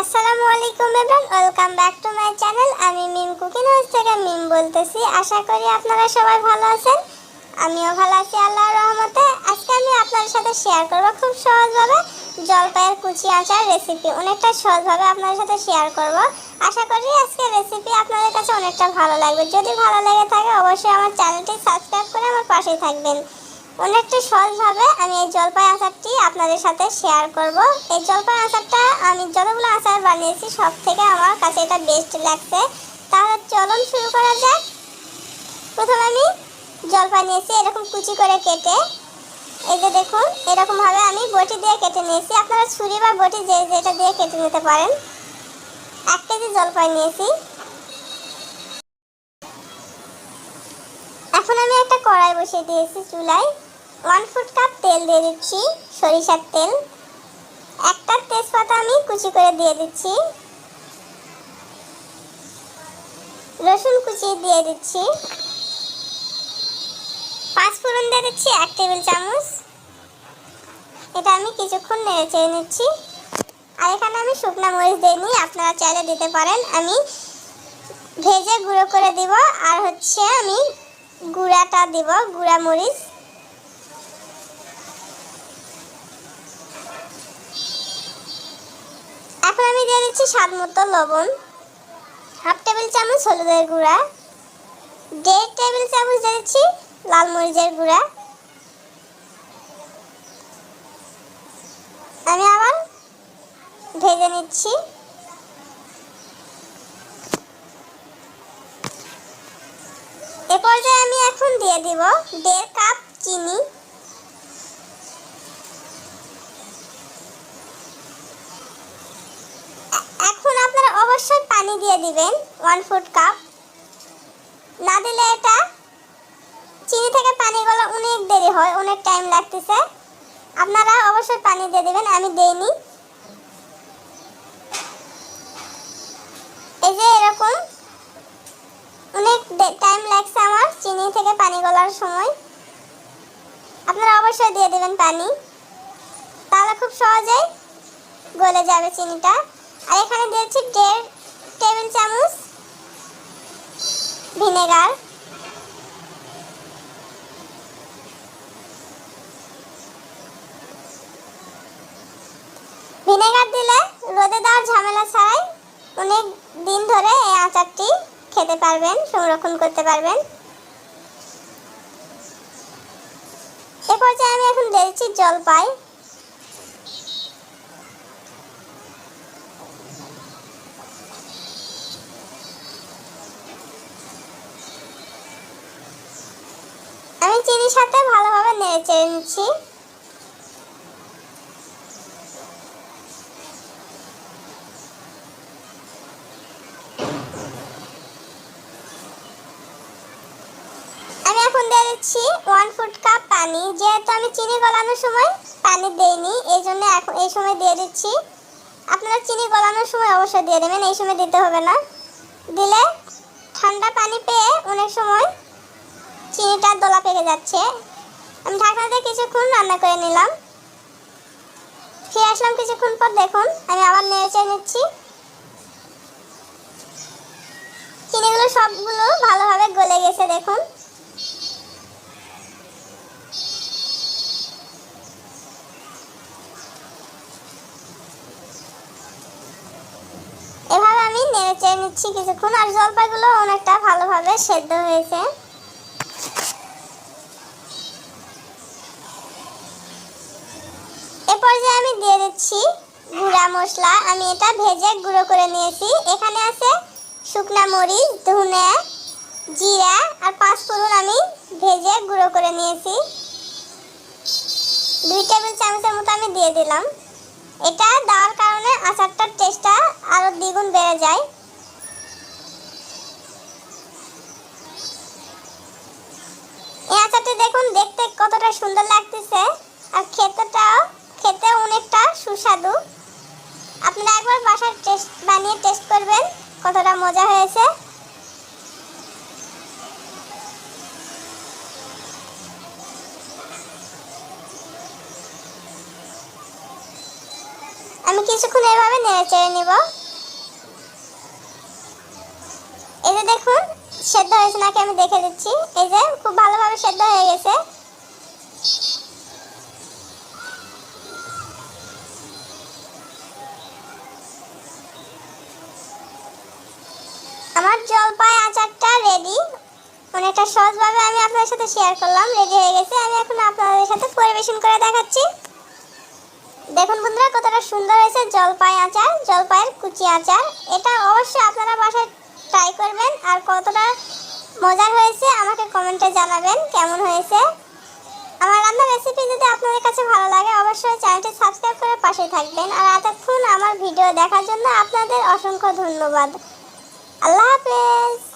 আসসালামু আলাইকুম everyone welcome back to my channel আমি মিম কুকিং হাউস থেকে মিম বলতেছি। আশা করি আপনারা সবাই ভালো আছেন। আমিও ভালো আছি, আল্লাহর রহমতে। আজকে আমি আপনাদের সাথে শেয়ার করব খুব সহজভাবে। জলপাইয়ের কুচি আচার রেসিপি অনেকটা সহজভাবে আপনাদের সাথে শেয়ার করব। আশা করি আজকে রেসিপি আপনাদের কাছে অনেকটা ভালো লাগবে। যদি ভালো লেগে থাকে, অবশ্যই আমার চ্যানেলটি সাবস্ক্রাইব করে আমার পাশে থাকবেন। অনেকটা সহজ সহজভাবে আমি এই জলপাই আচারটি আপনাদের সাথে শেয়ার করব। এই জলপাই আচারটা আমি যতগুলো আচার বানিয়েছি সব থেকে আমার কাছে এটা বেস্ট লাগছে। তাহলে চলুন শুরু করা যাক। প্রথমে আমি জলপাই নিয়েছি, এরকম কুচি করে কেটে। এই যে দেখুন এরকমভাবে আমি বটি দিয়ে কেটে নিয়েছি। আপনারা ছুরি বা বটি যে যেটা দিয়ে কেটে নিতে পারেন। এক কেজি জলপাই নিয়েছি। এখন আমি একটা কড়াই বসিয়ে দিয়েছি চুলায়। ওয়ান ফুট কাপ তেল দিয়ে দিচ্ছি, সরিষার তেল। একটা তেজপাতা আমি কুচি করে দিয়ে দিচ্ছি। রসুন কুচি দিয়ে দিচ্ছি। পাঁচ ফোড়ন দিয়ে দিচ্ছি এক টেবিল চামচ। এটা আমি কিছুক্ষণ নেড়ে চেড়ে নিচ্ছি। আর এখানে আমি শুকনো মরিচ দিইনি আপনারা চাইলে দিতে পারেন। আমি ভেজে গুঁড়ো করে দিব, আর হচ্ছে আমি গুঁড়াটা দিব গুঁড়া মরিচ এখন আমি দিয়ে দিচ্ছি স্বাদ মতো লবণ। হাফ টেবিল চামচ হলুদের গুঁড়া। দেড় টেবিল চামচ দিয়ে দিচ্ছি লাল মরিচের গুঁড়া। আমি আবার ভেজে নিচ্ছি। এ পর্যায়ে আমি এখন দিয়ে দিব দেড় কাপ চিনি। এখন আপনারা অবশ্যই পানি দিয়ে দিবেন ওয়ান ফুট কাপ না দিলে এটা চিনি থেকে পানি গলা অনেক দেরি হয়, অনেক টাইম লাগতেছে। আপনারা অবশ্যই পানি দিয়ে দিবেন, আমি দেইনি। এই যে এরকম অনেক টাইম লাগছে আমার, চিনি থেকে পানি গলার সময়। আপনারা অবশ্যই দিয়ে দেবেন পানি। তাহলে খুব সহজেই গলে যাবে চিনিটা। আর এখানে দিয়েছি দেড় টেবিল চামচ ভিনেগার। ভিনেগার দিলে রোদে দেওয়ার ঝামেলা ছাড়াই অনেক দিন ধরে এই আচারটি খেতে পারবেন, সংরক্ষণ করতে পারবেন। এ পর্যায়ে আমি এখন দিয়েছি জলপাই আমি চিনির সাথে ভালোভাবে নেড়ে চেড়ে নিচ্ছি। দিচ্ছি ওয়ান ফুট কাপ পানি। যেহেতু আমি চিনি গলানোর সময় পানি দেইনি, এই জন্য এখন এই সময় দিয়ে দিচ্ছি। আপনারা চিনি গলানোর সময় অবশ্যই দিয়ে দেবেন, এই সময় দিতে হবে না। দিলে ঠান্ডা পানি পেয়ে অনেক সময় চিনিটা দোলা পেকে যাচ্ছে। আমি ঢাকনা দিয়ে কিছুক্ষণ রান্না করে নিলাম। ফিরে আসলাম কিছুক্ষণ পর, দেখুন, আমি আবার নেড়ে নিচ্ছি। চিনিগুলো সবগুলো ভালোভাবে গলে গেছে দেখুন এভাবে নেড়ে নিচ্ছি কিছুক্ষণ। আর জলপাইগুলো অনেকটা ভালোভাবে সেদ্ধ হয়েছে। এ পর্যায়ে আমি দিয়ে দিচ্ছি গুঁড়া মশলা। আমি এটা ভেজে গুঁড়ো করে নিয়েছি। এখানে আছে শুকনা মরিচ, ধনে জিরা আর পাঁচ ফোড়ন আমি ভেজে গুঁড়ো করে নিয়েছি। দুই টেবিল চামচের মতো আমি দিয়ে দিলাম। এটা দেওয়ার কারণে আচারটার টেস্টটা আরও দ্বিগুণ বেড়ে যায়। এই দেখুন, দেখতে কতটা সুন্দর লাগতেছে। আর খেতেটাও খেতে অনেকটা সুস্বাদু। আপনারা একবার বাসার টেস্ট, বানিয়ে টেস্ট করবেন, কতটা মজা হয়েছে। আমি কিছুক্ষণ এভাবে নেড়ে চেড়ে নিব। এই যে দেখুন, সেদ্ধ হয়েছে নাকি আমি দেখে দিচ্ছি। এই যে খুব ভালোভাবে আমার জলপাই আচারটা রেডি অনেকটা সহজভাবে আমি আপনাদের সাথে শেয়ার করলাম রেডি হয়ে গেছে। আমি এখন আপনাদের সাথে পরিবেশন করে দেখাচ্ছি। দেখুন বন্ধুরা, কতটা সুন্দর হয়েছে জলপাই আচার, জলপাইয়ের কুচি আচার। এটা অবশ্যই আপনারা বাসায় ট্রাই করবেন। আর কতটা মজার হয়েছে, আমাকে কমেন্টে জানাবেন কেমন হয়েছে। আমার রান্নার রেসিপি যদি আপনাদের কাছে ভালো লাগে, অবশ্যই চ্যানেলটি সাবস্ক্রাইব করে পাশে থাকবেন। আর এতক্ষণ আমার ভিডিও দেখার জন্য আপনাদের অসংখ্য ধন্যবাদ। আল্লাহ